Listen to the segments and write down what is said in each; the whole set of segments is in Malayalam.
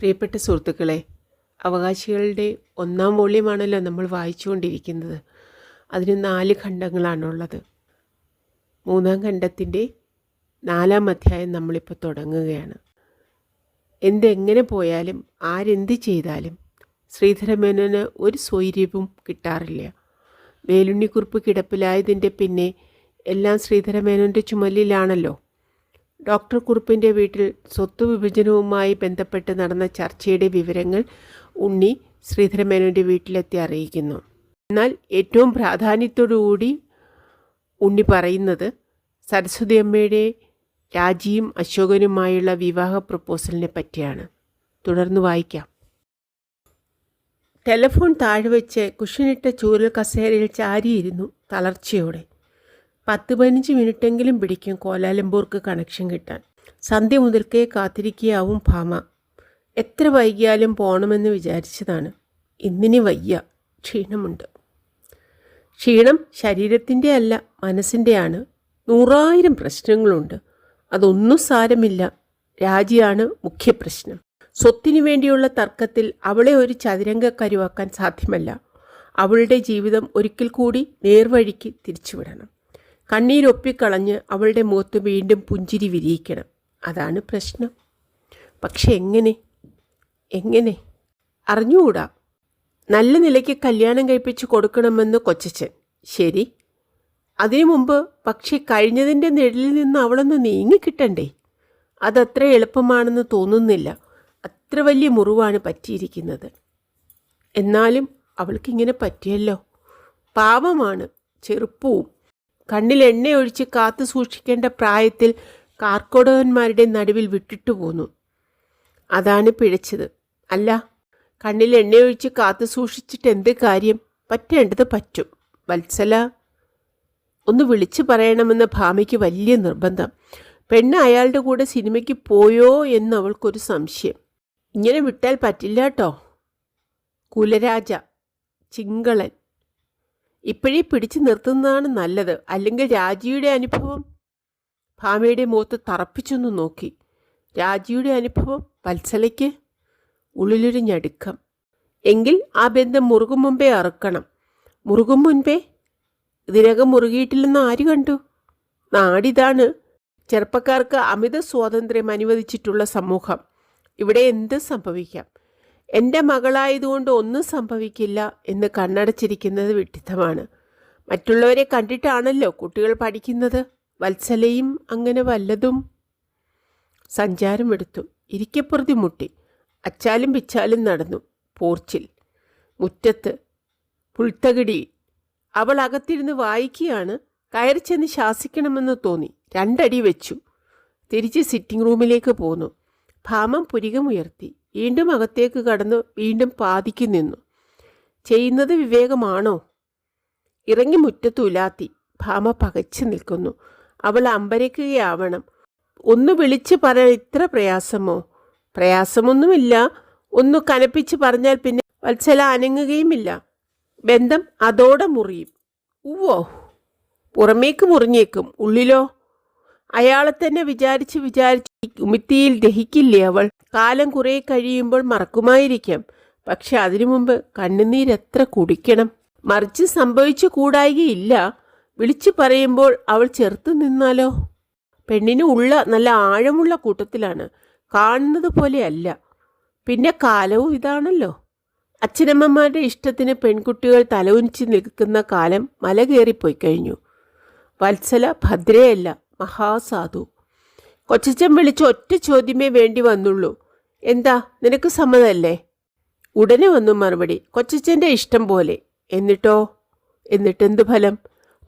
പ്രിയപ്പെട്ട സുഹൃത്തുക്കളെ അവകാശികളുടെ ഒന്നാം വോള്യമാണല്ലോ നമ്മൾ വായിച്ചുകൊണ്ടിരിക്കുന്നത്. അതിന് നാല് ഖണ്ഡങ്ങളാണുള്ളത്. മൂന്നാം ഖണ്ഡത്തിന്റെ നാലാം അധ്യായം നമ്മളിപ്പോൾ തുടങ്ങുകയാണ്. എന്തെങ്ങനെ പോയാലും ആരെന്ത് ചെയ്താലും ശ്രീധരമേനോന് ഒരു സ്വൈര്യവും കിട്ടാറില്ല. വേലുണ്ണിക്കുറിപ്പ് കിടപ്പിലായതിന്റെ പിന്നെ എല്ലാം ശ്രീധരമേനോന്റെ ചുമലിലാണല്ലോ. ഡോക്ടർ കുറുപ്പിന്റെ വീട്ടിൽ സ്വത്ത് വിഭജനവുമായി ബന്ധപ്പെട്ട് നടന്ന ചർച്ചയുടെ വിവരങ്ങൾ ഉണ്ണി ശ്രീധരമേനോന്റെ വീട്ടിലെത്തി അറിയിക്കുന്നു. എന്നാൽ ഏറ്റവും പ്രാധാന്യത്തോടുകൂടി ഉണ്ണി പറയുന്നത് സരസ്വതി അമ്മയുടെ രാജിയും അശോകനുമായുള്ള വിവാഹ പ്രപ്പോസലിനെ പറ്റിയാണ്. തുടർന്ന് വായിക്കാം. ടെലഫോൺ താഴെ വെച്ച് കുഷനിട്ട ചൂരൽ കസേരയിൽ ചാരിയിരുന്നു തളർച്ചയോടെ. പത്ത് പതിനഞ്ച് മിനിറ്റെങ്കിലും പിടിക്കും കോലാലംപൂർക്ക് കണക്ഷൻ കിട്ടാൻ. സന്ധ്യ മുതൽക്കേ കാത്തിരിക്കുകയാവും ഭാമ. എത്ര വൈകിയാലും പോകണമെന്ന് വിചാരിച്ചതാണ്. ഇന്നിനി വയ്യ. ക്ഷീണമുണ്ട്. ക്ഷീണം ശരീരത്തിന്റെ അല്ല മനസ്സിന്റെയാണ്. നൂറായിരം പ്രശ്നങ്ങളുണ്ട്. അതൊന്നും സാരമില്ല. രാജിയാണ് മുഖ്യപ്രശ്നം സ്വത്തിനു വേണ്ടിയുള്ള തർക്കത്തിൽ അവളെ ഒരു ചതുരംഗക്കരുവാക്കാൻ സാധ്യമല്ല. അവളുടെ ജീവിതം ഒരിക്കൽ കൂടി നേർവഴിക്ക് തിരിച്ചുവിടണം. കണ്ണീരൊപ്പിക്കളഞ്ഞ് അവളുടെ മുഖത്ത് വീണ്ടും പുഞ്ചിരി വിരിയിക്കണം. അതാണ് പ്രശ്നം. പക്ഷെ എങ്ങനെ? എങ്ങനെ? അറിഞ്ഞുകൂടാ. നല്ല നിലയ്ക്ക് കല്യാണം കഴിപ്പിച്ച് കൊടുക്കണമെന്ന് കൊച്ചച്ചൻ ശരി. അതിനു മുമ്പ് പക്ഷേ കഴിഞ്ഞതിന്റെ നിഴലിൽ നിന്ന് അവളൊന്ന് നീങ്ങിക്കിട്ടണ്ടേ അതത്ര എളുപ്പമാണെന്ന് തോന്നുന്നില്ല. അത്ര വലിയ മുറിവാണ് പറ്റിയിരിക്കുന്നത്. എന്നാലും അവൾക്കിങ്ങനെ പറ്റിയല്ലോ. പാപമാണ് ചെറുപ്പവും. കണ്ണിൽ എണ്ണയൊഴിച്ച് കാത്തു സൂക്ഷിക്കേണ്ട പ്രായത്തിൽ കാർക്കോടകന്മാരുടെ നടുവിൽ വിട്ടിട്ടു പോന്നു. അതാണ് പിഴച്ചത്. അല്ല കണ്ണിൽ എണ്ണയൊഴിച്ച് കാത്തു സൂക്ഷിച്ചിട്ട് എന്ത് കാര്യം? പറ്റേണ്ടത് പറ്റും. വത്സല ഒന്ന് വിളിച്ചു പറയണമെന്ന ഭാമയ്ക്ക് വലിയ നിർബന്ധം. പെണ്ണ് അയാളുടെ കൂടെ സിനിമയ്ക്ക് പോയോ എന്ന് അവൾക്കൊരു സംശയം. ഇങ്ങനെ വിട്ടാൽ പറ്റില്ല കേട്ടോ കുലരാജ ചിങ്കളൻ. ഇപ്പോഴേ പിടിച്ചു നിർത്തുന്നതാണ് നല്ലത്. അല്ലെങ്കിൽ രാജിയുടെ അനുഭവം ഭാമയുടെ മുഖത്ത് തറപ്പിച്ചൊന്ന് നോക്കി. രാജിയുടെ അനുഭവം വത്സലയ്ക്ക് ഉള്ളിലൊരു ഞടുക്കം. എങ്കിൽ ആ ബന്ധം മുറുകും മുമ്പേ അറുക്കണം. മുറുകും മുൻപേ ഇതിനകം മുറുകിയിട്ടില്ലെന്ന് ആര് കണ്ടു? നാടിതാണ് ചെറുപ്പക്കാർക്ക് അമിത സ്വാതന്ത്ര്യം അനുവദിച്ചിട്ടുള്ള സമൂഹം. ഇവിടെ എന്ത് സംഭവിക്കാം? എന്റെ മകളായതുകൊണ്ട് ഒന്നും സംഭവിക്കില്ല എന്ന് കണ്ണടച്ചിരിക്കുന്നത് വിട്ടിത്തമാണ് മറ്റുള്ളവരെ കണ്ടിട്ടാണല്ലോ കുട്ടികൾ പഠിക്കുന്നത്. വത്സലയും അങ്ങനെ വല്ലതും. സഞ്ചാരമെടുത്തു. ഇരിക്കപ്പുറത്തി മുട്ടി. അച്ചാലും പിച്ചാലും നടന്നു. പോർച്ചിൽ. മുറ്റത്ത്. പുൽത്തകിടി. അവൾ അകത്തിരുന്ന് വായിക്കുകയാണ്. കയറി ചെന്ന് ശാസിക്കണമെന്ന് തോന്നി. രണ്ടടി വെച്ചു. തിരിച്ച് സിറ്റിംഗ് റൂമിലേക്ക് പോന്നു. ഭാമം പുരികമുയർത്തി. വീണ്ടും അകത്തേക്ക് കടന്നു വീണ്ടും പാതിക്ക് നിന്നു. ചെയ്യുന്നത് വിവേകമാണോ? ഇറങ്ങി മുറ്റത്തുലാത്തി ഭാമ പകച്ചു നിൽക്കുന്നു. അവൾ അമ്പരക്കുകയാവണം. ഒന്ന് വിളിച്ചു പറയാൻ ഇത്ര പ്രയാസമോ? പ്രയാസമൊന്നുമില്ല. ഒന്ന് കനപ്പിച്ച് പറഞ്ഞാൽ പിന്നെ വത്സല അനങ്ങുകയുമില്ല. ബന്ധം അതോടെ മുറിയും. ഉവ്വോ. പുറമേക്ക് മുറിഞ്ഞേക്കും. ഉള്ളിലോ? അയാളെ തന്നെ വിചാരിച്ച് വിചാരിച്ച് ഉമിത്തിയിൽ ദഹിക്കില്ലേ അവൾ? കാലം കുറേ കഴിയുമ്പോൾ മറക്കുമായിരിക്കാം. പക്ഷെ അതിനു മുമ്പ് കണ്ണുനീരെത്ര കുടിക്കണം. മറിച്ച് സംഭവിച്ചു കൂടായികയില്ല. വിളിച്ചു പറയുമ്പോൾ അവൾ ചെറുത്തു നിന്നാലോ? പെണ്ണിന് ഉള്ള നല്ല ആഴമുള്ള കൂട്ടത്തിലാണ്. കാണുന്നത് പോലെയല്ല. പിന്നെ കാലവും ഇതാണല്ലോ. അച്ഛനമ്മമാരുടെ ഇഷ്ടത്തിന് പെൺകുട്ടികൾ തലവുനിച്ച് നിൽക്കുന്ന കാലം മല കയറിപ്പോയി കഴിഞ്ഞു. വത്സല ഭദ്രയല്ല മഹാസാധു. കൊച്ചച്ചൻ വിളിച്ച ഒറ്റ ചോദ്യമേ വേണ്ടി വന്നുള്ളൂ. എന്താ? നിനക്ക് സമ്മതല്ലേ ഉടനെ വന്നു മറുപടി. കൊച്ചച്ചന്റെ ഇഷ്ടം പോലെ. എന്നിട്ടോ? എന്നിട്ടെന്ത് ഫലം?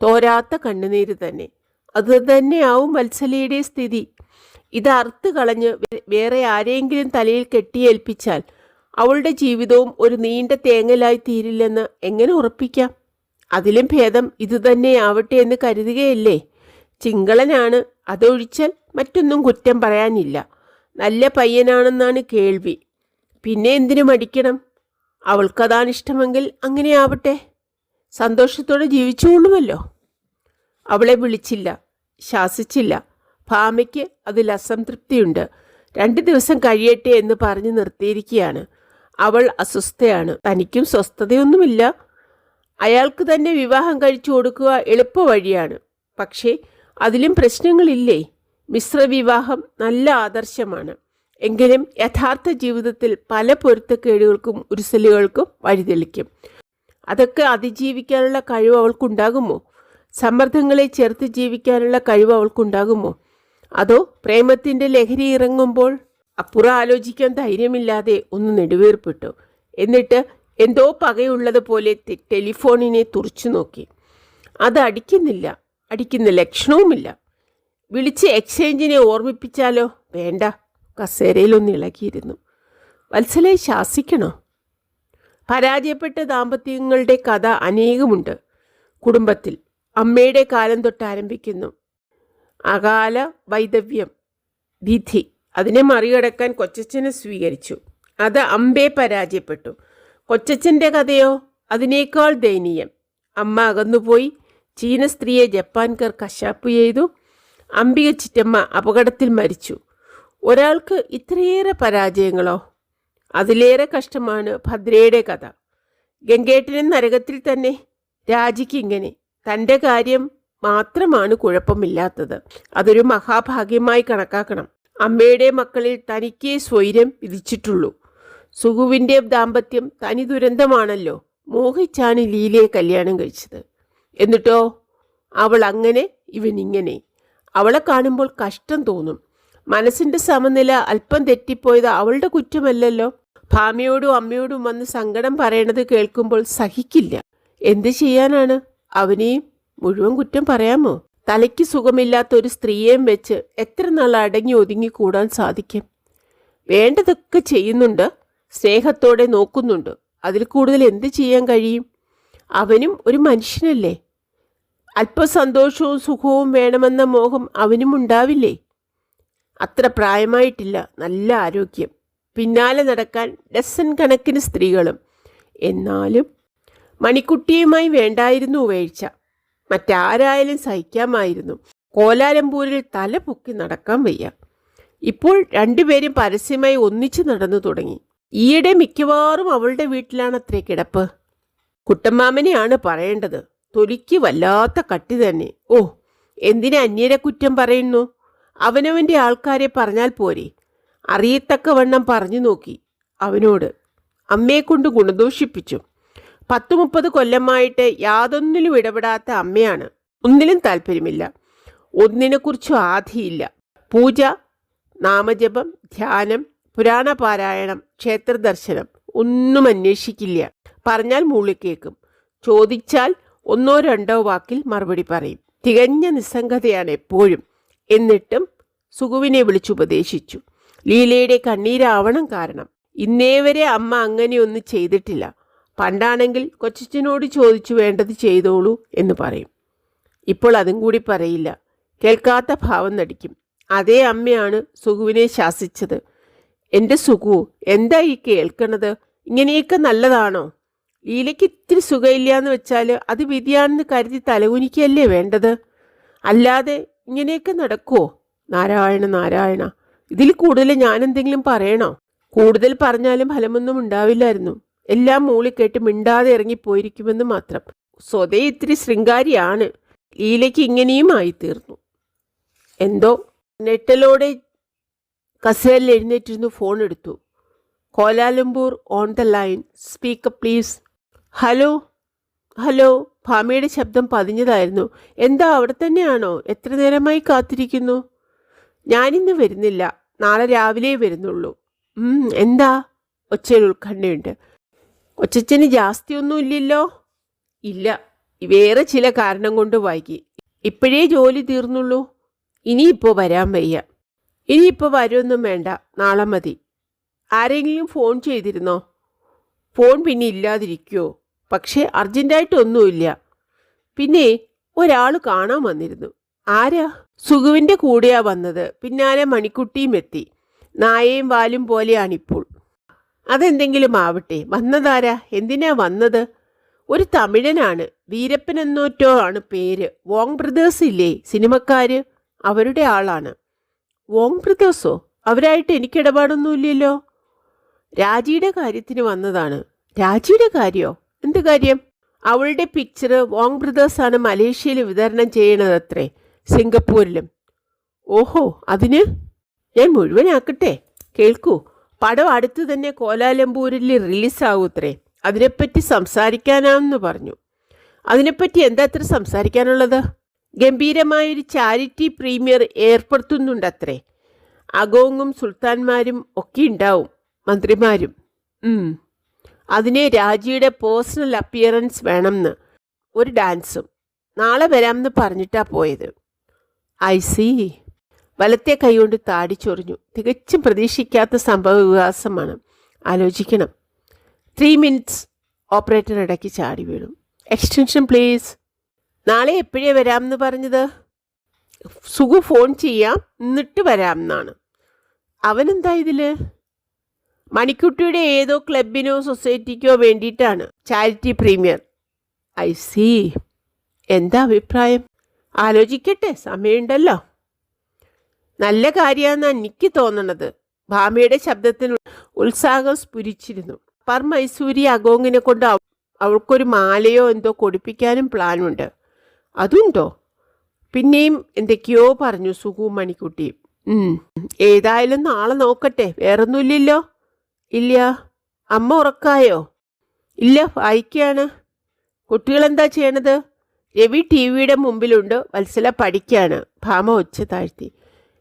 തോരാത്ത കണ്ണുനീര് തന്നെ. അത് തന്നെയാവും വത്സലയുടെ സ്ഥിതി. ഇത് അറുത്ത് കളഞ്ഞ് വേറെ ആരെയെങ്കിലും തലയിൽ കെട്ടിയേൽപ്പിച്ചാൽ അവളുടെ ജീവിതവും ഒരു നീണ്ട തേങ്ങലായി തീരില്ലെന്ന് എങ്ങനെ ഉറപ്പിക്കാം? അതിലും ഭേദം ഇതുതന്നെയാവട്ടെ എന്ന് കരുതുകയല്ലേ? ചിങ്കളനാണ് അതൊഴിച്ചാൽ മറ്റൊന്നും കുറ്റം പറയാനില്ല. നല്ല പയ്യനാണെന്നാണ് കേൾവി. പിന്നെ എന്തിനു മടിക്കണം? അവൾക്കതാണ് ഇഷ്ടമെങ്കിൽ അങ്ങനെയാവട്ടെ സന്തോഷത്തോടെ ജീവിച്ചുകൊള്ളുമല്ലോ അവളെ വിളിച്ചില്ല ശാസിച്ചില്ല. ഭാമയ്ക്ക് അതിൽ അസംതൃപ്തിയുണ്ട്. രണ്ട് ദിവസം കഴിയട്ടെ എന്ന് പറഞ്ഞു നിർത്തിയിരിക്കുകയാണ്. അവൾ അസ്വസ്ഥയാണ്. തനിക്കും സ്വസ്ഥതയൊന്നുമില്ല. അയാൾക്ക് തന്നെ വിവാഹം കഴിച്ചു കൊടുക്കുക എളുപ്പ വഴിയാണ് പക്ഷേ അതിലും പ്രശ്നങ്ങളില്ലേ? മിശ്രവിവാഹം നല്ല ആദർശമാണ്. എങ്കിലും യഥാർത്ഥ ജീവിതത്തിൽ പല പൊരുത്തക്കേടുകൾക്കും ഉരുസലുകൾക്കും വഴിതെളിക്കും. അതൊക്കെ അതിജീവിക്കാനുള്ള കഴിവ് അവൾക്കുണ്ടാകുമോ? സമ്മർദ്ദങ്ങളെ ചേർത്ത് ജീവിക്കാനുള്ള കഴിവ് അവൾക്കുണ്ടാകുമോ? അതോ പ്രേമത്തിന്റെ ലഹരി ഇറങ്ങുമ്പോൾ അപ്പുറം ആലോചിക്കാൻ ധൈര്യമില്ലാതെ ഒന്ന് നെടുവേർപ്പെട്ടു. എന്നിട്ട് എന്തോ പകയുള്ളതുപോലെ ടെലിഫോണിനെ തുറച്ചു നോക്കി. അത് അടിക്കുന്നില്ല. അടിക്കുന്ന ലക്ഷണവുമില്ല. വിളിച്ച് എക്സ്ചേഞ്ചിനെ ഓർമ്മിപ്പിച്ചാലോ? വേണ്ട. കസേരയിലൊന്ന് ഇളകിയിരുന്നു. വത്സലെ ശാസിക്കണോ? പരാജയപ്പെട്ട ദാമ്പത്യങ്ങളുടെ കഥ അനേകമുണ്ട്. കുടുംബത്തിൽ അമ്മയുടെ കാലം തൊട്ട് ആരംഭിക്കുന്നു. അകാല വൈദവ്യം വിധി. അതിനെ മറികടക്കാൻ കൊച്ചച്ഛനെ സ്വീകരിച്ചു. അത് അമ്പേ പരാജയപ്പെട്ടു. കൊച്ചച്ഛന്റെ കഥയോ? അതിനേക്കാൾ ദയനീയം. അമ്മ അകന്നുപോയി. ചീന സ്ത്രീയെ ജപ്പാൻകാർ കശാപ്പ് ചെയ്തു. അംബിക ചിറ്റമ്മ അപകടത്തിൽ മരിച്ചു. ഒരാൾക്ക് ഇത്രയേറെ പരാജയങ്ങളോ? അതിലേറെ കഷ്ടമാണ് ഭദ്രയുടെ കഥ. ഗംഗേട്ടനും നരകത്തിൽ തന്നെ രാജിക്ക് ഇങ്ങനെ. തന്റെ കാര്യം മാത്രമാണ് കുഴപ്പമില്ലാത്തത്. അതൊരു മഹാഭാഗ്യമായി കണക്കാക്കണം. അമ്മയുടെ മക്കളിൽ തനിക്ക് സ്വൈര്യം വിധിച്ചിട്ടുള്ളൂ. സുഖുവിന്റെ ദാമ്പത്യം തനി ദുരന്തമാണല്ലോ മോഹിച്ചാണ് ലീലയെ കല്യാണം കഴിച്ചത്. എന്നിട്ടോ? അവൾ അങ്ങനെ ഇവൻ ഇങ്ങനെ. അവളെ കാണുമ്പോൾ കഷ്ടം തോന്നും. മനസ്സിന്റെ സമനില അല്പം തെറ്റിപ്പോയത് അവളുടെ കുറ്റമല്ലല്ലോ. ഭാമിയോടും അമ്മയോടും വന്ന് സങ്കടം പറയണത് കേൾക്കുമ്പോൾ സഹിക്കില്ല. എന്ത് ചെയ്യാനാണ്? അവനെയും മുഴുവൻ കുറ്റം പറയാമോ? തലയ്ക്ക് സുഖമില്ലാത്ത ഒരു സ്ത്രീയെയും വെച്ച് എത്ര നാൾ അടങ്ങി ഒതുങ്ങി കൂടാൻ സാധിക്കും? വേണ്ടതൊക്കെ ചെയ്യുന്നുണ്ട്. സ്നേഹത്തോടെ നോക്കുന്നുണ്ട്. അതിൽ കൂടുതൽ എന്ത് ചെയ്യാൻ കഴിയും? അവനും ഒരു മനുഷ്യനല്ലേ? അല്പ സന്തോഷവും സുഖവും വേണമെന്ന മോഹം അവനും ഉണ്ടാവില്ലേ? അത്ര പ്രായമായിട്ടില്ല നല്ല ആരോഗ്യം. പിന്നാലെ നടക്കാൻ ഡസൻ കണക്കിന് സ്ത്രീകളും. എന്നാലും മണിക്കുട്ടിയുമായി വേണ്ടായിരുന്നു വീഴ്ച. മറ്റാരായാലും സഹിക്കാമായിരുന്നു. കോലാലംപൂരിൽ തല പൊക്കി നടക്കാൻ വയ്യ. ഇപ്പോൾ രണ്ടുപേരും പരസ്യമായി ഒന്നിച്ചു നടന്നു തുടങ്ങി. ഈയിടെ മിക്കവാറും അവളുടെ വീട്ടിലാണത്രേ കിടപ്പ്. കുട്ടമ്മാമനെയാണ് പറയേണ്ടത്. തൊലിക്ക് വല്ലാത്ത കട്ടി തന്നെ. ഓ എന്തിനെ അന്യരെ കുറ്റം പറയുന്നു? അവനവന്റെ ആൾക്കാരെ പറഞ്ഞാൽ പോരെ. അറിയത്തക്കവണ്ണം പറഞ്ഞു നോക്കി. അവനോട് അമ്മയെ കൊണ്ട് ഗുണദോഷിപ്പിച്ചു. പത്തു മുപ്പത് കൊല്ലമായിട്ട് യാതൊന്നിലും ഇടപെടാത്ത അമ്മയാണ്. ഒന്നിലും താല്പര്യമില്ല. ഒന്നിനെക്കുറിച്ചും ആധിയില്ല. പൂജ നാമജപം ധ്യാനം പുരാണ പാരായണം ക്ഷേത്രദർശനം ഒന്നും അന്വേഷിക്കില്ല. പറഞ്ഞാൽ മൂളിക്കേക്കും ചോദിച്ചാൽ ഒന്നോ രണ്ടോ വാക്കിൽ മറുപടി പറയും. തികഞ്ഞ നിസ്സംഗതയാണ് എപ്പോഴും. എന്നിട്ടും സുഖുവിനെ വിളിച്ചുപദേശിച്ചു. ലീലയുടെ കണ്ണീരാവണം കാരണം. ഇന്നേ വരെ അമ്മ അങ്ങനെയൊന്നും ചെയ്തിട്ടില്ല. പണ്ടാണെങ്കിൽ കൊച്ചച്ഛനോട് ചോദിച്ചു വേണ്ടത് ചെയ്തോളൂ എന്ന് പറയും. ഇപ്പോൾ അതും കൂടി പറയില്ല. കേൾക്കാത്ത ഭാവം നടിക്കും. അതേ അമ്മയാണ് സുഖുവിനെ ശാസിച്ചത്. എന്റെ സുഖു എന്താ ഈ കേൾക്കണത്? ഇങ്ങനെയൊക്കെ നല്ലതാണോ? ലീലയ്ക്ക് ഇത്തിരി സുഖമില്ല എന്ന് വെച്ചാൽ അത് വിധിയാണെന്ന് കരുതി തലകുനിക്കല്ലേ വേണ്ടത്? അല്ലാതെ ഇങ്ങനെയൊക്കെ നടക്കുമോ നാരായണ നാരായണ ഇതിൽ കൂടുതൽ ഞാൻ എന്തെങ്കിലും പറയണോ? കൂടുതൽ പറഞ്ഞാലും ഫലമൊന്നും ഉണ്ടാവില്ലായിരുന്നു. എല്ലാം മൂളിക്കേട്ട് മിണ്ടാതെ ഇറങ്ങിപ്പോയിരിക്കുമെന്ന് മാത്രം. സ്വതേ ഇത്തിരി ശൃംഗാരിയാണ്. ലീലയ്ക്ക് ഇങ്ങനെയും ആയിത്തീർന്നു. എന്തോ? നെട്ടലോടെ കസേരയിൽ എഴുന്നേറ്റിരുന്നു ഫോൺ എടുത്തു Kuala Lumpur on the line. Speaker please. Hello hello ഭാമയുടെ ശബ്ദം പതിഞ്ഞതായിരുന്നു. എന്താ അവിടെ തന്നെയാണോ? എത്ര നേരമായി കാത്തിരിക്കുന്നു? ഞാനിന്ന് വരുന്നില്ല. നാളെ രാവിലെ വരുന്നുള്ളൂ. എന്താ? ഒച്ചയിൽ ഉത്കണ്ഠയുണ്ട്. ഒച്ചച്ചന് ജാസ്തിയൊന്നും ഇല്ലല്ലോ? ഇല്ല. വേറെ ചില കാരണം കൊണ്ട് വൈകി. ഇപ്പോഴേ ജോലി തീർന്നുള്ളൂ. ഇനിയിപ്പോൾ വരാൻ വയ്യ. ഇനിയിപ്പോൾ വരുമൊന്നും വേണ്ട. നാളെ മതി. ആരെങ്കിലും ഫോൺ ചെയ്തിരുന്നോ? ഫോൺ പിന്നെ ഇല്ലാതിരിക്കുമോ പക്ഷേ അർജന്റായിട്ടൊന്നുമില്ല പിന്നെ ഒരാൾ കാണാൻ വന്നിരുന്നു. ആരാ? സുഖുവിന്റെ കൂടെയാ വന്നത്. പിന്നാലെ മണിക്കുട്ടിയും എത്തി. നായയും വാലും പോലെയാണിപ്പോൾ. അതെന്തെങ്കിലും ആവട്ടെ. വന്നതാരാ? എന്തിനാ വന്നത്? ഒരു തമിഴനാണ്. വീരപ്പൻ എന്നോറ്റോ ആണ് പേര്. വോങ് ബ്രദേഴ്സ് ഇല്ലേ? സിനിമക്കാര്? അവരുടെ ആളാണ്. വോങ് ബ്രദേഴ്സോ? അവരായിട്ട് എനിക്ക് ഇടപാടൊന്നുമില്ലല്ലോ രാജിയുടെ കാര്യത്തിന് വന്നതാണ്. രാജിയുടെ കാര്യോ? എന്ത് കാര്യം? അവളുടെ പിക്ചർ വോങ് ബ്രദേഴ്സാണ് മലേഷ്യയിൽ വിതരണം ചെയ്യണതത്രേ സിംഗപ്പൂരിലും. ഓഹോ അതിന്? ഞാൻ മുഴുവനാക്കട്ടെ? കേൾക്കൂ പടം അടുത്ത് തന്നെ കോലാലംപൂരിൽ റിലീസാവൂത്രേ അതിനെപ്പറ്റി സംസാരിക്കാനാണെന്ന് പറഞ്ഞു. അതിനെപ്പറ്റി എന്താ അത്ര സംസാരിക്കാനുള്ളത്? ഗംഭീരമായൊരു ചാരിറ്റി പ്രീമിയർ ഏർപ്പെടുത്തുന്നുണ്ടത്രേ. അഗോങ്ങും സുൽത്താൻമാരും ഒക്കെ ഉണ്ടാവും മന്ത്രിമാരും. അതിന് രാജിയുടെ പേഴ്സണൽ അപ്പിയറൻസ് വേണമെന്ന്. ഒരു ഡാൻസും നാളെ വരാമെന്ന് പറഞ്ഞിട്ടാ പോയത്. ഐ സി വലത്തെ കൈകൊണ്ട് താടി ചൊറിഞ്ഞു തികച്ചും പ്രതീക്ഷിക്കാത്ത സംഭവ വികാസമാണ്. ആലോചിക്കണം. ത്രീ മിനിറ്റ്സ് ഓപ്പറേറ്റർ ഇടയ്ക്ക് ചാടി വീണു. എക്സ്റ്റൻഷൻ പ്ലീസ് നാളെ എപ്പോഴേ വരാമെന്ന് പറഞ്ഞത്? സുഖു ഫോൺ ചെയ്യാം. എന്നിട്ട് വരാമെന്നാണ്. അവനെന്താ ഇതിൽ? മണിക്കുട്ടിയുടെ ഏതോ ക്ലബിനോ സൊസൈറ്റിക്കോ വേണ്ടിയിട്ടാണ് ചാരിറ്റി പ്രീമിയർ. I C. എന്താ അഭിപ്രായം? ആലോചിക്കട്ടെ സമയമുണ്ടല്ലോ. നല്ല കാര്യമാണെന്നാണ് എനിക്ക് തോന്നണത്. ഭാമയുടെ ശബ്ദത്തിന് ഉത്സാഹം സ്ഫുരിച്ചിരുന്നു. പർ മൈസൂരി അഗോങ്ങിനെ കൊണ്ട് അവ- അവൾക്കൊരു മാലയോ എന്തോ കൊടുപ്പിക്കാനും പ്ലാനുണ്ട്. അതുണ്ടോ? പിന്നെയും എന്തൊക്കെയോ പറഞ്ഞു സുഖു മണിക്കുട്ടിയും ഏതായാലും നാളെ നോക്കട്ടെ വേറൊന്നുമില്ലല്ലോ. ഇല്ല അമ്മ ഉറക്കായോ? ഇല്ല വായിക്കുകയാണ്. കുട്ടികളെന്താ ചെയ്യണത്? രവി ടി വിയുടെ മുമ്പിലുണ്ട് വത്സല പഠിക്കാണ് ഭാമ ഒച്ച താഴ്ത്തി.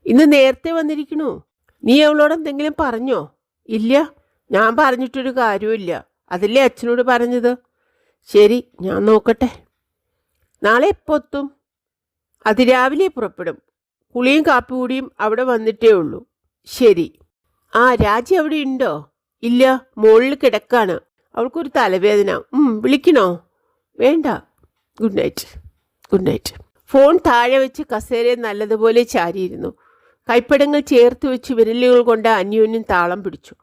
ഇന്ന് നേരത്തെ വന്നിരിക്കണു. നീ അവളോട് എന്തെങ്കിലും പറഞ്ഞോ? ഇല്ല ഞാൻ പറഞ്ഞിട്ടൊരു കാര്യമില്ല അതല്ലേ അച്ഛനോട് പറഞ്ഞത്? ശരി ഞാൻ നോക്കട്ടെ. നാളെ എപ്പോൾ എത്തും? അതിരാവിലെ പുറപ്പെടും. കുളിയും കാപ്പികൂടിയും അവിടെ വന്നിട്ടേ ഉള്ളൂ. ശരി. ആ രാജി അവിടെ ഉണ്ടോ? ഇല്ല മുകളിൽ കിടക്കാണ്. അവൾക്കൊരു തലവേദന. വിളിക്കണോ? വേണ്ട. Good night. Good night. Phone താഴെ വെച്ച് കസേരയെ നല്ലതുപോലെ ചാരിയിരുന്നു. കൈപ്പടങ്ങൾ ചേർത്ത് വെച്ച് വിരലുകൾ കൊണ്ട് അന്യോന്യം താളം പിടിച്ചു.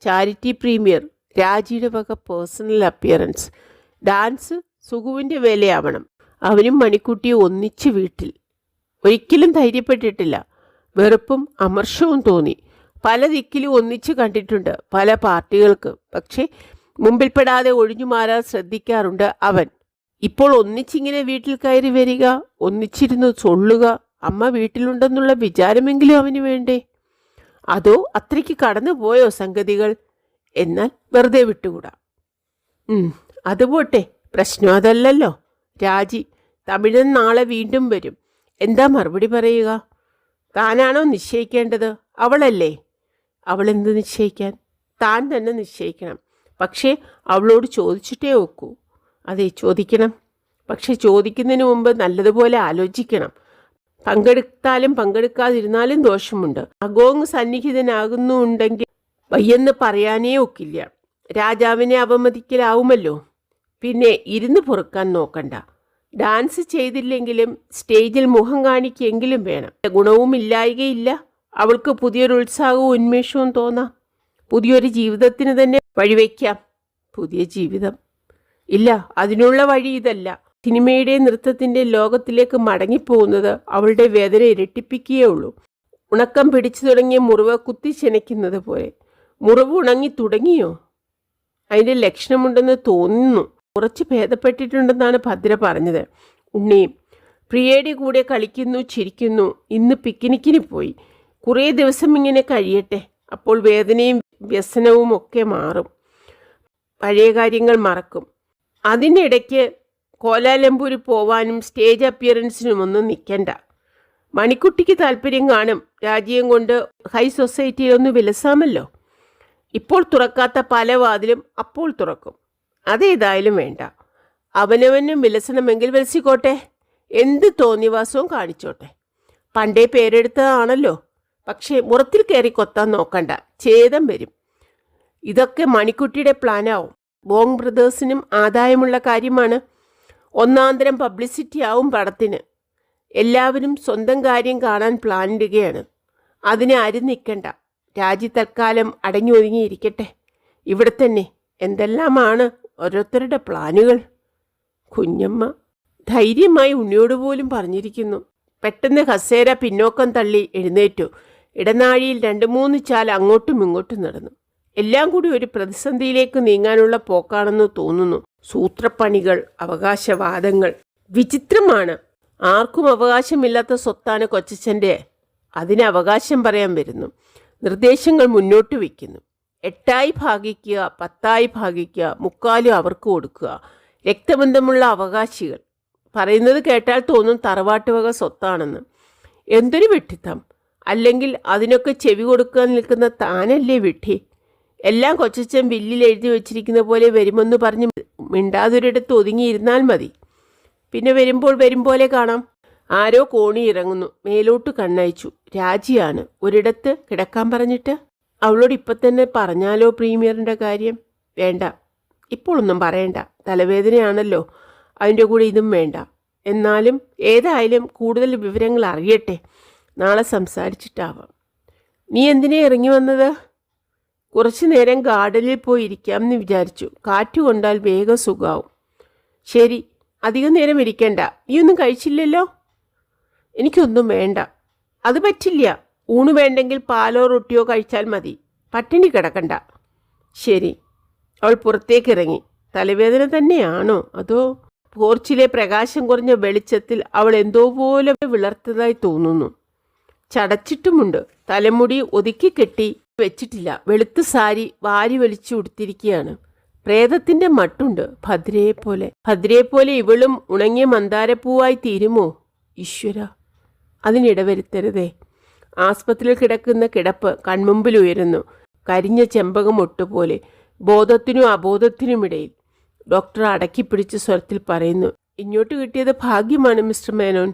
ചാരിറ്റി പ്രീമിയർ രാജിയുടെ വക പേഴ്സണൽ അപ്പിയറൻസ് ഡാൻസ് സുഖുവിന്റെ വേലയാവണം. അവനും മണിക്കുട്ടിയും ഒന്നിച്ച് വീട്ടിൽ. ഒരിക്കലും ധൈര്യപ്പെട്ടിട്ടില്ല. വെറുപ്പും അമർഷവും തോന്നി. പല ദിക്കിലും ഒന്നിച്ച് കണ്ടിട്ടുണ്ട് പല പാർട്ടികൾക്ക്. പക്ഷേ മുമ്പിൽപ്പെടാതെ ഒഴിഞ്ഞു മാറാൻ ശ്രദ്ധിക്കാറുണ്ട് അവൻ. ഇപ്പോൾ ഒന്നിച്ചിങ്ങനെ വീട്ടിൽ കയറി വരിക ഒന്നിച്ചിരുന്ന് ചൊള്ളുക അമ്മ വീട്ടിലുണ്ടെന്നുള്ള വിചാരമെങ്കിലും അവന് വേണ്ടേ? അതോ അത്രയ്ക്ക് കടന്നു പോയോ സംഗതികൾ? എന്നാൽ വെറുതെ വിട്ടുകൂടാ. ഉം, അത് പോട്ടെ പ്രശ്നം അതല്ലല്ലോ. രാജി തമിഴൻ നാളെ വീണ്ടും വരും. എന്താ മറുപടി പറയുക? താനാണോ നിശ്ചയിക്കേണ്ടത്? അവളല്ലേ? അവൾ എന്ത് നിശ്ചയിക്കാൻ? താൻ തന്നെ നിശ്ചയിക്കണം. പക്ഷേ അവളോട് ചോദിച്ചിട്ടേ ഒക്കൂ. അതെ ചോദിക്കണം. പക്ഷെ ചോദിക്കുന്നതിന് മുമ്പ് നല്ലതുപോലെ ആലോചിക്കണം. പങ്കെടുത്താലും പങ്കെടുക്കാതിരുന്നാലും ദോഷമുണ്ട്. അഗോങ് സന്നിഹിതനാകുന്നുണ്ടെങ്കിൽ വയ്യെന്ന് പറയാനേ ഒക്കില്ല. രാജാവിനെ അവമതിക്കലാവുമല്ലോ പിന്നെ ഇരുന്ന് പൊറുക്കാൻ നോക്കണ്ട. ഡാൻസ് ചെയ്തില്ലെങ്കിലും സ്റ്റേജിൽ മുഖം കാണിക്കെങ്കിലും വേണം. ഗുണവും ഇല്ലായികയില്ല. അവൾക്ക് പുതിയൊരു ഉത്സാഹവും ഉന്മേഷവും തോന്നാം. പുതിയൊരു ജീവിതത്തിന് തന്നെ വഴിവെക്കാം. പുതിയ ജീവിതം. ഇല്ല അതിനുള്ള വഴി ഇതല്ല. സിനിമയുടെ നൃത്തത്തിന്റെ ലോകത്തിലേക്ക് മടങ്ങിപ്പോകുന്നത് അവളുടെ വേദന ഇരട്ടിപ്പിക്കുകയേ ഉള്ളൂ. ഉണക്കം പിടിച്ചു തുടങ്ങിയ മുറിവ് കുത്തി ചെനയ്ക്കുന്നത് പോലെ. മുറിവ് ഉണങ്ങി തുടങ്ങിയോ? അതിന്റെ ലക്ഷണമുണ്ടെന്ന് തോന്നുന്നു. കുറച്ച് ഭേദപ്പെട്ടിട്ടുണ്ടെന്നാണ് ഭദ്ര പറഞ്ഞത്. ഉണ്ണിയും പ്രിയയുടെ കൂടെ കളിക്കുന്നു ചിരിക്കുന്നു. ഇന്ന് പിക്നിക്കിന് പോയി. കുറേ ദിവസം ഇങ്ങനെ കഴിയട്ടെ. അപ്പോൾ വേദനയും വ്യസനവും ഒക്കെ മാറും. പഴയ കാര്യങ്ങൾ മറക്കും. അതിനിടയ്ക്ക് കോലാലംപൂർ പോവാനും സ്റ്റേജ് അപ്പിയറൻസിനും ഒന്നും നിൽക്കണ്ട. മണിക്കുട്ടിക്ക് താല്പര്യം കാണും. രാജ്യം കൊണ്ട് ഹൈ സൊസൈറ്റിയിലൊന്ന് വിലസാമല്ലോ. ഇപ്പോൾ തുറക്കാത്ത പല വാതിലും അപ്പോൾ തുറക്കും. അതേതായാലും വേണ്ട. അവനവനും വിലസണമെങ്കിൽ വിലസിക്കോട്ടെ. എന്ത് തോന്നിവാസവും കാണിച്ചോട്ടെ. പണ്ടേ പേരെടുത്തതാണല്ലോ. പക്ഷേ മുറത്തിൽ കയറി കൊത്താൻ നോക്കണ്ട. ഛേദം വരും. ഇതൊക്കെ മണിക്കുട്ടിയുടെ പ്ലാനാവും. ബോങ് ബ്രദേഴ്സിനും ആദായമുള്ള കാര്യമാണ്. ഒന്നാന്തരം പബ്ലിസിറ്റി ആവും പടത്തിന്. എല്ലാവരും സ്വന്തം കാര്യം കാണാൻ പ്ലാനിടുകയാണ്. അതിന് ആരും നിൽക്കണ്ട. രാജി തൽക്കാലം അടങ്ങി ഒതുങ്ങിയിരിക്കട്ടെ ഇവിടെ തന്നെ എന്തെല്ലാമാണ് ഓരോരുത്തരുടെ പ്ലാനുകൾ? കുഞ്ഞമ്മ ധൈര്യമായി ഉണ്ണിയോട് പോലും പറഞ്ഞിരിക്കുന്നു. പെട്ടെന്ന് ഹസേര പിന്നോക്കം തള്ളി എഴുന്നേറ്റു. ഇടനാഴിയിൽ രണ്ട് മൂന്ന് ചാൽ അങ്ങോട്ടും ഇങ്ങോട്ടും നടന്നു. എല്ലാം കൂടി ഒരു പ്രതിസന്ധിയിലേക്ക് നീങ്ങാനുള്ള പോക്കാണെന്ന് തോന്നുന്നു. സൂത്രപ്പണികൾ അവകാശവാദങ്ങൾ. വിചിത്രമാണ്. ആർക്കും അവകാശമില്ലാത്ത സ്വത്താണ് കൊച്ചച്ഛന്റെ. അതിന് അവകാശം പറയാൻ വരുന്നു. നിർദ്ദേശങ്ങൾ മുന്നോട്ട് വയ്ക്കുന്നു. എട്ടായി ഭാഗിക്കുക പത്തായി ഭാഗിക്കുക മുക്കാലും അവർക്ക് കൊടുക്കുക. രക്തബന്ധമുള്ള അവകാശികൾ. പറയുന്നത് കേട്ടാൽ തോന്നും തറവാട്ടുവക സ്വത്താണെന്ന്. എന്തൊരു വിഡ്ഢിത്തം. അല്ലെങ്കിൽ അതിനൊക്കെ ചെവി കൊടുക്കാൻ നിൽക്കുന്ന താനല്ലേ വിട്ടി? എല്ലാം കൊച്ചച്ഛൻ ബില്ലിൽ എഴുതി വെച്ചിരിക്കുന്ന പോലെ വരുമെന്ന് പറഞ്ഞ് മിണ്ടാതൊരിടത്ത് ഒതുങ്ങിയിരുന്നാൽ മതി. പിന്നെ വരുമ്പോൾ വരും പോലെ കാണാം. ആരോ കോണി ഇറങ്ങുന്നു. മേലോട്ട് കണ്ണയച്ചു. രാജിയാണ്. ഒരിടത്ത് കിടക്കാൻ പറഞ്ഞിട്ട്? അവളോട് ഇപ്പം തന്നെ പറഞ്ഞാലോ പ്രീമിയറിന്റെ കാര്യം? വേണ്ട. ഇപ്പോഴൊന്നും പറയണ്ട. തലവേദനയാണല്ലോ. അതിന്റെ കൂടെ ഇതും വേണ്ട. എന്നാലും ഏതായാലും കൂടുതൽ വിവരങ്ങൾ അറിയട്ടെ. നാളെ സംസാരിച്ചിട്ടാവാം. നീ എന്തിനാ ഇറങ്ങി വന്നത്? കുറച്ചു നേരം ഗാർഡനിൽ പോയി ഇരിക്കാം എന്ന് വിചാരിച്ചു. കാറ്റ് കൊണ്ടാൽ വേഗം സുഖാവും. ശരി അധികം നേരം ഇരിക്കണ്ട. നീ ഒന്നും കഴിച്ചില്ലല്ലോ? എനിക്കൊന്നും വേണ്ട. അത് പറ്റില്ല. ഊണ് വേണ്ടെങ്കിൽ പാലോ റൊട്ടിയോ കഴിച്ചാൽ മതി. പട്ടിണി കിടക്കണ്ട. ശരി അവൾ പുറത്തേക്ക് ഇറങ്ങി. തലവേദന തന്നെയാണോ? അതോ പോർച്ചിലെ പ്രകാശം കുറഞ്ഞ വെളിച്ചത്തിൽ അവൾ എന്തോ പോലെ വിളർത്തതായി തോന്നുന്നു? ചടച്ചിട്ടുമുണ്ട്. തലമുടി ഒതുക്കി കെട്ടി വെച്ചിട്ടില്ല. വെളുത്ത സാരി വാരി വലിച്ചു ഉടുത്തിരിക്കുകയാണ് പ്രേതത്തിന്റെ മട്ടുണ്ട്. ഭദ്രയെ പോലെ. ഭദ്രയെ പോലെ ഇവളും ഉണങ്ങിയ മന്ദാരപ്പൂവായി തീരുമോ? ഈശ്വര. അതിനിടവരുത്തരുതേ. ആസ്പത്രിയിൽ കിടക്കുന്ന കിടപ്പ് കൺമുമ്പിൽ ഉയരുന്നു. കരിഞ്ഞ ചെമ്പകം ഒട്ടുപോലെ. ബോധത്തിനും അബോധത്തിനുമിടയിൽ. ഡോക്ടർ അടക്കിപ്പിടിച്ച സ്വരത്തിൽ പറയുന്നു ഇങ്ങോട്ട് കിട്ടിയത് ഭാഗ്യമാണ് മിസ്റ്റർ മേനോൻ.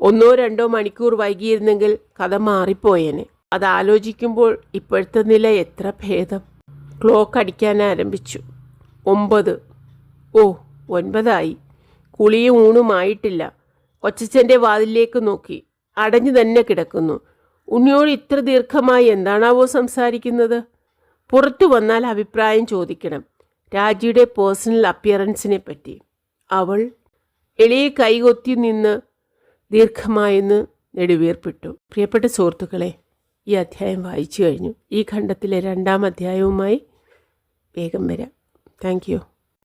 ഒന്നോ രണ്ടോ മണിക്കൂർ വൈകിയിരുന്നെങ്കിൽ കഥ മാറിപ്പോയേനെ. അത് ആലോചിക്കുമ്പോൾ ഇപ്പോഴത്തെ നില എത്ര ഭേദം. ക്ലോക്ക് അടിക്കാൻ ആരംഭിച്ചു. ഒമ്പത്. ഓ ഒൻപതായി. കുളിയും ഊണുമായിട്ടില്ല കൊച്ചച്ഛന്റെ വാതിലേക്ക് നോക്കി. അടഞ്ഞു തന്നെ കിടക്കുന്നു. ഉണ്ണിയോട് ഇത്ര ദീർഘമായി എന്താണാവോ സംസാരിക്കുന്നത്? പുറത്തു വന്നാൽ അഭിപ്രായം ചോദിക്കണം. രാജിയുടെ പേഴ്സണൽ അപ്പിയറൻസിനെ പറ്റി അവൾ എളിയെ കൈകൊത്തി നിന്ന് ദീർഘമായെന്ന് നെടുവീർപ്പിട്ടു. പ്രിയപ്പെട്ട സുഹൃത്തുക്കളെ ഈ അധ്യായം വായിച്ചു കഴിഞ്ഞു. ഈ ഖണ്ഡത്തിലെ രണ്ടാം അധ്യായവുമായി വേഗം വരാം. താങ്ക്